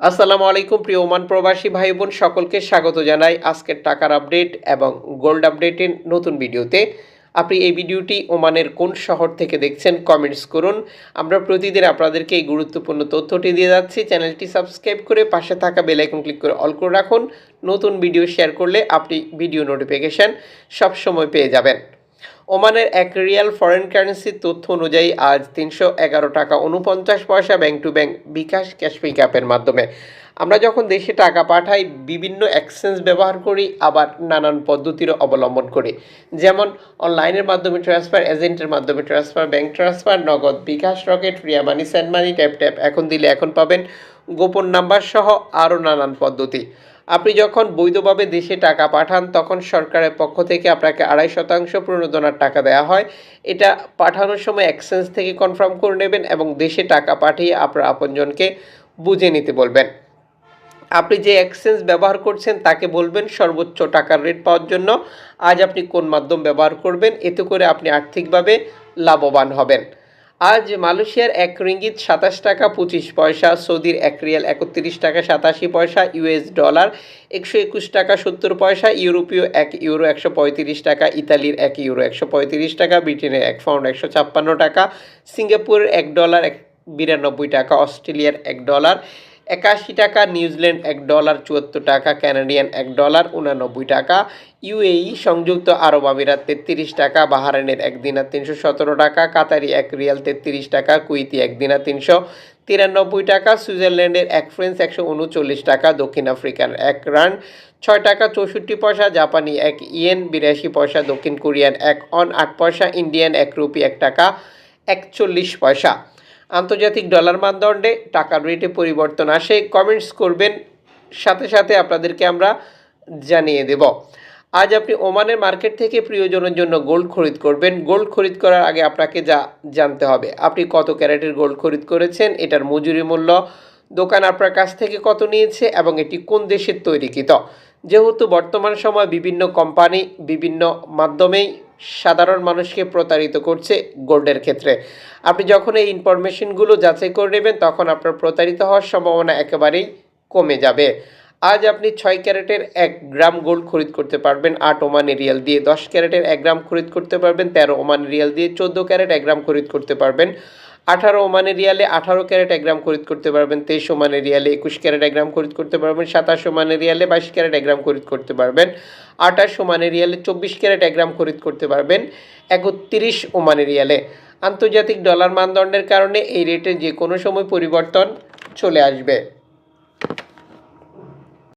আসসালামু আলাইকুম, প্রিয় ওমান প্রবাসী ভাই বোন সকলকে স্বাগত জানাই আজকের টাকার আপডেট এবং গোল্ড আপডেটের নতুন ভিডিওতে। আপনি এই ভিডিওটি ওমানের কোন শহর থেকে দেখছেন, কমেন্টস করুন। আমরা প্রতিদিন আপনাদেরকে এই গুরুত্বপূর্ণ তথ্যটি দিয়ে যাচ্ছি। চ্যানেলটি সাবস্ক্রাইব করে পাশে থাকা বেল আইকন ক্লিক করে অল করে রাখুন। নতুন ভিডিও শেয়ার করলে আপনি ভিডিও নোটিফিকেশান সবসময় পেয়ে যাবেন। ওমানের এক রিয়াল ফরেন কারেন্সির তথ্য অনুযায়ী আজ তিনশো এগারো টাকা উনপঞ্চাশ পয়সা bank to bank bKash cash pick অ্যাপের মাধ্যমে। আমরা যখন দেশে টাকা পাঠাই, বিভিন্ন এক্সচেঞ্জ ব্যবহার করি, আবার নানান পদ্ধতিরও অবলম্বন করি। যেমন, অনলাইনের মাধ্যমে ট্রান্সফার এজেন্টের মাধ্যমে transfer, bank transfer, Nagad bKash Rocket, Ria Money, send money, tap tap. এখন দিলে এখন পাবেন গোপন নাম্বার সহ আরও নানান পদ্ধতি। আপনি যখন বৈধভাবে দেশে টাকা পাঠান, তখন সরকারের পক্ষ থেকে আপনাকে আড়াই শতাংশ প্রণোদনার টাকা দেওয়া হয়। এটা পাঠানোর সময় এক্সচেঞ্জ থেকে কনফার্ম করে নেবেন এবং দেশে টাকা পাঠিয়ে আপনার আপনজনকে বুঝে নিতে বলবেন। আপনি যে এক্সচেঞ্জ ব্যবহার করছেন, তাকে বলবেন সর্বোচ্চ টাকার রেট পাওয়ার জন্য। আজ আপনি কোন মাধ্যম ব্যবহার করবেন? এতে করে আপনি আর্থিকভাবে লাভবান হবেন। আজ মালয়েশিয়ার এক রিঙ্গিত সাতাশ টাকা পঁচিশ পয়সা, সৌদির এক রিয়াল একত্রিশ টাকা সাতাশি পয়সা ইউএস ডলার একশো একুশ টাকা সত্তর পয়সা, ইউরোপীয় এক ইউরো একশো পঁয়ত্রিশ টাকা, ইতালির এক ইউরো একশো পঁয়ত্রিশ টাকা, ব্রিটেনের এক পাউন্ড একশো ছাপ্পান্ন টাকা, সিঙ্গাপুরের এক ডলার এক বিরানব্বই টাকা, অস্ট্রেলিয়ার এক ডলার একাশি টাকা, নিউজিল্যান্ড এক ডলার, চুয়াত্তর টাকা, ক্যানাডিয়ান এক ডলার, উনানব্বই টাকা। ইউএই সংযুক্ত আরব আমিরাত তেত্রিশ টাকা, বাহারাইনের এক দিনার তিনশো সতেরো টাকা, কাতারি এক রিয়াল তেত্রিশ টাকা কুইতি এক দিনার তিনশো তিরানব্বই টাকা, সুইজারল্যান্ডের এক ফ্রেন্স একশো উনচল্লিশ টাকা, দক্ষিণ আফ্রিকার এক রান ছয় টাকা চৌষট্টি পয়সা, জাপানি এক ইয়েন বিরাশি পয়সা, দক্ষিণ কোরিয়ান এক অন আট পয়সা, ইন্ডিয়ান এক রুপি এক টাকা একচল্লিশ পয়সা। আন্তর্জাতিক ডলার মানদণ্ডে টাকার রেটে পরিবর্তন আসে। কমেন্টস করবেন, সাথে সাথে আপনাদেরকে আমরা জানিয়ে দেব। আজ আপনি ওমানের মার্কেট থেকে প্রিয়জনের জন্য গোল্ড খরিদ করবেন। গোল্ড খরিদ করার আগে আপনাকে যা জানতে হবে, আপনি কত ক্যারেটের গোল্ড খরিদ করেছেন, এটার মজুরি মূল্য, দোকান আপনার কাছ থেকে কত নিয়েছে এবং এটি কোন দেশের তৈরিকৃত। যেহেতু বর্তমান সময় বিভিন্ন কোম্পানি বিভিন্ন মাধ্যমেই সাধারণ মানুষকে প্রতারিত করছে গোল্ডের ক্ষেত্রে। আপনি যখন এই ইনফরমেশনগুলো যাচাই করে নেবেন, তখন আপনার প্রতারিত হওয়ার সম্ভাবনা একেবারেই কমে যাবে। আজ আপনি ছয় ক্যারেটের এক গ্রাম গোল্ড খরিদ করতে পারবেন, আট ওমানি রিয়াল দিয়ে দশ ক্যারেটের এক গ্রাম খরিদ করতে পারবেন, তেরো ওমানি রিয়াল দিয়ে চোদ্দ ক্যারেট এক গ্রাম খরিদ করতে পারবেন, আঠারো ওমানি রিয়ালে আঠারো ক্যারেট এক গ্রাম খরিদ করতে পারবেন, তেইশ ওমানি রিয়ালে একুশ ক্যারেট এক গ্রাম খরিদ করতে পারবেন, সাতাশ ওমানি রিয়ালে বাইশ ক্যারেট এক গ্রাম খরিদ করতে পারবেন, আঠাশ ওমানি রিয়ালে চব্বিশ ক্যারেট এক গ্রাম খরিদ করতে পারবেন, একত্রিশ ওমানি রিয়ালে। আন্তর্জাতিক ডলার মানদণ্ডের কারণে এই রেটে যে কোনো সময় পরিবর্তন চলে আসবে।